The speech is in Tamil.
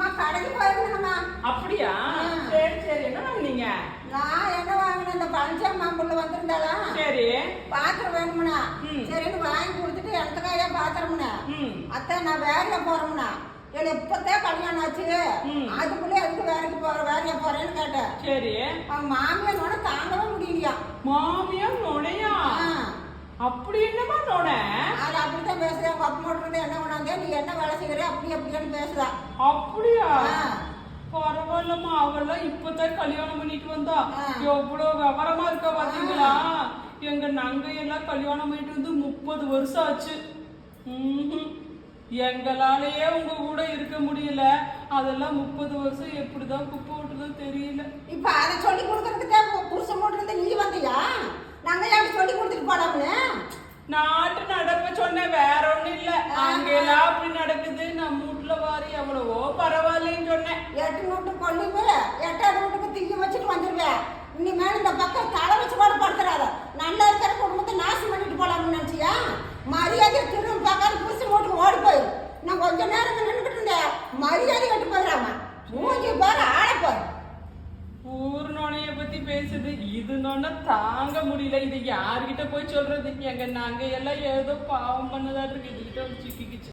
அம்மா கடைக்கு போயிருந்தேனம்மா அப்படியா. சரி சரி. என்ன வாங்குனீங்க? நான் என்ன வாங்கினேன்? இந்த பழனிசாமி புள்ள வந்திருந்தாளா? சரி. பாத்திரம் வேணுமுண்ணா ம். சரின்னு வாங்கி கொடுத்துட்டு எனத்துக்காக பாத்திரம்னா. அத்தை நான் வேலையா போறோம்னா. எனக்கு இப்பதான் கல்யாணம் ஆச்சு. அதுக்குள்ளே எதுக்கு வேலைக்கு போற வேலையா போறேன்னு கேட்டேன். சரி. அவன் மாமியாரோட தாங்கவே முடியலையா? மாமியா நுழையா ஆ. அப்படி என்னமா நுழ இருந்தா என்ன பண்ணாங்க நீ என்ன வேலை செய்யற? அப்படி அப்படின்னு பேசுதா அப்படியா. பரவாயில்லம்மா அவெல்லாம் இப்பதான் கல்யாணம் பண்ணிட்டு வந்தா. எவ்வளவு விவரமா இருக்கா பாத்தீங்களா? எங்க நங்கையெல்லாம் கல்யாணம் பண்ணிட்டு வந்து முப்பது வருஷம் ஆச்சு. எங்களாலேயே உங்க கூட இருக்க முடியல. அதெல்லாம் முப்பது வருஷம் எப்படிதான் குப்பை விட்டுறதோ தெரியல. இப்ப அதை சொல்லி கொடுக்கறதுக்கு புருஷன் மட்டும் இருந்தா நீ வந்தியா நாங்க எப்படி சொல்லி கொடுத்துட்டு போலாம்னு நாட்டு நடப்ப சொன்ன வேற ஒண்ணும் இல்ல அங்கெல்லாம் அப்படி நடக்குது நம்ம வீட்டுல எவ்வளவோ பரவாயில்லைன்னு சொன்னேன். எட்டு நூட்டு கொல்லுமே எட்டாவது வீட்டுக்கு தீய வச்சுட்டு வந்துருவேன் இனிமேல் இந்த பக்கம் தலை வச்சு கூட படுத்துறாத. நல்லா இருக்கிற குடும்பத்தை நாசம் பண்ணிட்டு போலாம்னு நினைச்சியா? மரியாதை திரும்ப பார்க்காத புருஷன் வீட்டுக்கு ஓடி போயிரு நான் கொஞ்ச நேரம் நின்றுக்கிட்டு இருந்தேன். மரியாதை கட்டு போயிடாம. மூஞ்சி பாரு ஆளை பாரு. ஊர் நோனைய பத்தி பேசுது. இது நோன தாங்க முடியல. இது யார்கிட்ட போய் சொல்றது? எங்க நாங்க எல்லாம் ஏதோ பாவம் பண்ணதா இருக்கு இதுகிட்ட சிக்கிக்கிச்சு